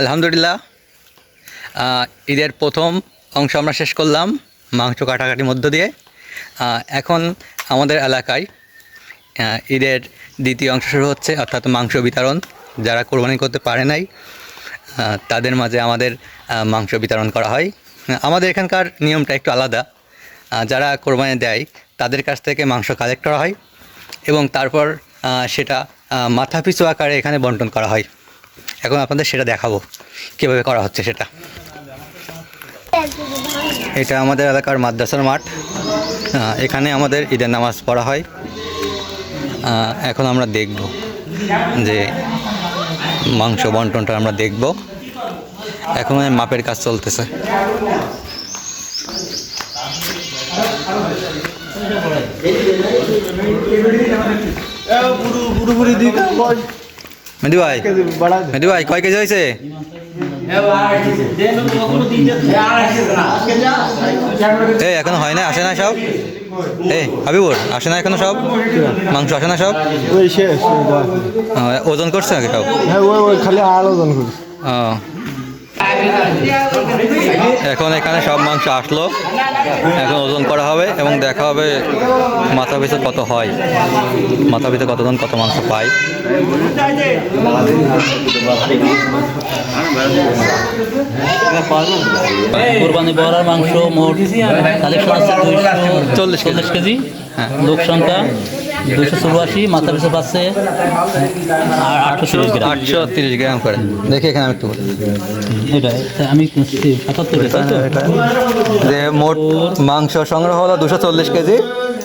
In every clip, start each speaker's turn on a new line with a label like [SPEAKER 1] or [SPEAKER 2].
[SPEAKER 1] আলহামদুলিল্লাহ। ঈদের প্রথম অংশ আমরা শেষ করলাম মাংস কাটাকাটির মধ্য দিয়ে। এখন আমাদের এলাকায় ঈদের দ্বিতীয় অংশ শুরু হচ্ছে, অর্থাৎ মাংস বিতরণ। যারা কোরবানি করতে পারে নাই তাদের মাঝে আমাদের মাংস বিতরণ করা হয়। আমাদের এখানকার নিয়মটা একটু আলাদা। যারা কোরবানি দেয়, তাদের কাছ থেকে মাংস কালেক্ট করা হয় এবং তারপর সেটা মাথা পিছু আকারে এখানে বন্টন করা হয়। এখন আপনাদের সেটা দেখাবো। কীভাবে করা হচ্ছে সেটা। এটা আমাদের এলাকার মাদ্রাসার মাঠ। এখানে আমাদের ঈদের নামাজ পড়া হয়। এখন আমরা দেখব যে মাংস বন্টনটা আমরা দেখব। এখন মাপের কাজ চলতেছে।
[SPEAKER 2] পুরোপুরি দিতে
[SPEAKER 1] মেদু ভাই মেদু ভাই কয় কেজি হয়েছে? এই এখনও হয় না আসে না সব? এই হাবিবুর আসে না এখনও সব? মাংস আসে না সব? ওজন করছে নাকি সব?
[SPEAKER 2] হ্যাঁ খালি আলোচনা করি
[SPEAKER 1] ও। এখন এখানে সব মাংস আসলো। এখন ওজন করা দেখা হবে মাথা পিছু কত হয় মাথা পিছু কতজন কত মাংস পাই
[SPEAKER 3] কোরবানি বড়ার মাংস মোট কালেকশন আছে
[SPEAKER 1] চল্লিশ কেজি।
[SPEAKER 3] চল্লিশ কেজি
[SPEAKER 1] হ্যাঁ।
[SPEAKER 3] লোক সংখ্যা দুইশো চৌরাশি মাথা পিছু পাচ্ছে আর আটশো তিরিশ গ্রাম।
[SPEAKER 1] আটশো তিরিশ গ্রাম করে। দেখি এখানে আমি একটু বলি।
[SPEAKER 3] এটা আমি সাতাত্তর
[SPEAKER 1] যে মোট মাংস সংগ্রহ হলো দুশো চল্লিশ কেজি।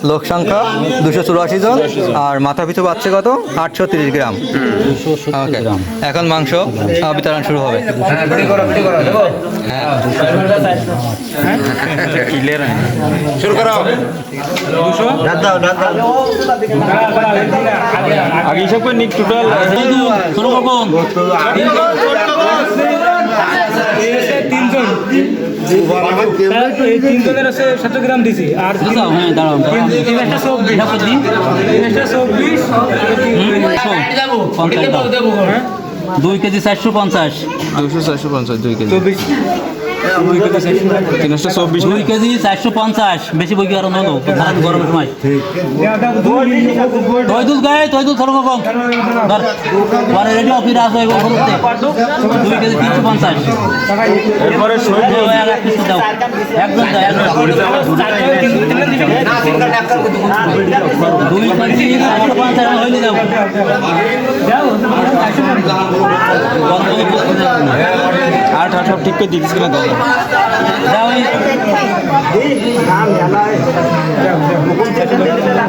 [SPEAKER 1] লোক সংখ্যা দুশো চুরাশি জন আর মাথা পিছু পাচ্ছে কত? আটশো তিরিশ গ্রাম। ওকে এখন মাংস বিতরণ শুরু হবে। হ্যাঁ।
[SPEAKER 2] আগে হিসাব করে নিক টোটাল
[SPEAKER 3] কোনো রকম
[SPEAKER 4] এই তিনজনের দিছি আর
[SPEAKER 3] হ্যাঁ দাঁড়াও।
[SPEAKER 4] একটা চব্বিশ। একটা চব্বিশ।
[SPEAKER 3] দুই কেজি চারশো পঞ্চাশ।
[SPEAKER 2] দুশো চারশো পঞ্চাশ। দুই কেজি
[SPEAKER 4] চব্বিশ।
[SPEAKER 2] তিনশো চব্বিশ
[SPEAKER 3] দুই কেজি চারশো পঞ্চাশ। বেশি বই আরও নলো খারাপ গরমের সময়। তৈদুল গায়ে তৈদুল থরম কম পরে রেডি অফিস আসো এবং দুই কেজি তিনশো পঞ্চাশ।
[SPEAKER 2] এরপরে শহীদ
[SPEAKER 3] দাও,
[SPEAKER 2] আট আট সব ঠিক করে দিচ্ছি না দাও
[SPEAKER 3] দাও এই চারশো পঞ্চাশ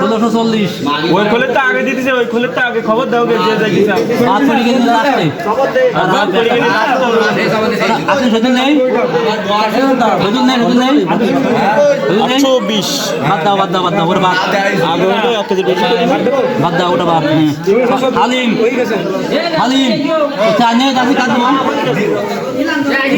[SPEAKER 3] ষোলোশো চল্লিশ।
[SPEAKER 2] ওই খোলের তো আগে দিতেছে ওই খোলের তো আগে খবর দাও গে যে
[SPEAKER 3] আপনি শহীদুল নেই? শহীদুল নেই
[SPEAKER 2] বিশ।
[SPEAKER 3] বাদ দাও বাদ দাও বাদ দাও ওটা বাদ। বাদ দাও ওটা বাদ হালিম। হালিম। চা কাজ
[SPEAKER 1] শুধু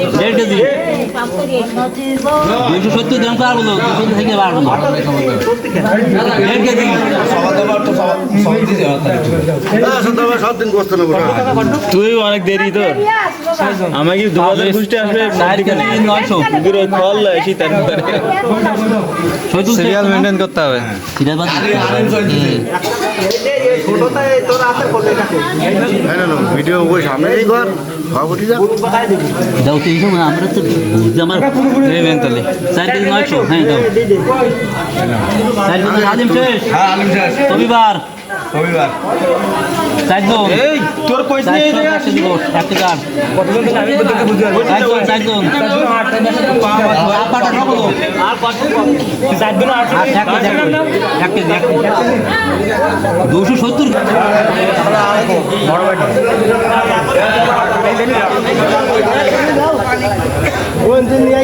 [SPEAKER 3] দেড় কেজি দুশো সত্তর গ্রাম তো আর দুশো থেকে বাড়বো না দেড় কেজি
[SPEAKER 2] তুই অনেক দেরি তো। আমাকে দু হাজার ঘুষতে আসবে
[SPEAKER 3] নয়শো।
[SPEAKER 2] ফল এসি তার ভিতরে
[SPEAKER 3] শহীদুল
[SPEAKER 1] সিরিয়াল মেনটেন করতে হবে।
[SPEAKER 3] সিরিয়াল
[SPEAKER 5] ভিডিও সামনে ঘর
[SPEAKER 3] দাও তিনশো আমরা তো বুঝতে আমার
[SPEAKER 1] মেন তাহলে
[SPEAKER 3] চার কেজি নয়শো হ্যাঁ দাও। শেষ?
[SPEAKER 2] হ্যাঁ আলিম শেষ।
[SPEAKER 3] রবিবার
[SPEAKER 2] রবিবার।
[SPEAKER 3] চারজন
[SPEAKER 2] এই তোর
[SPEAKER 3] একটি
[SPEAKER 4] কতজন আমি
[SPEAKER 3] চারজন চারজন আর
[SPEAKER 4] চারজন আট
[SPEAKER 3] দুশো সত্তর।
[SPEAKER 5] নিয়ে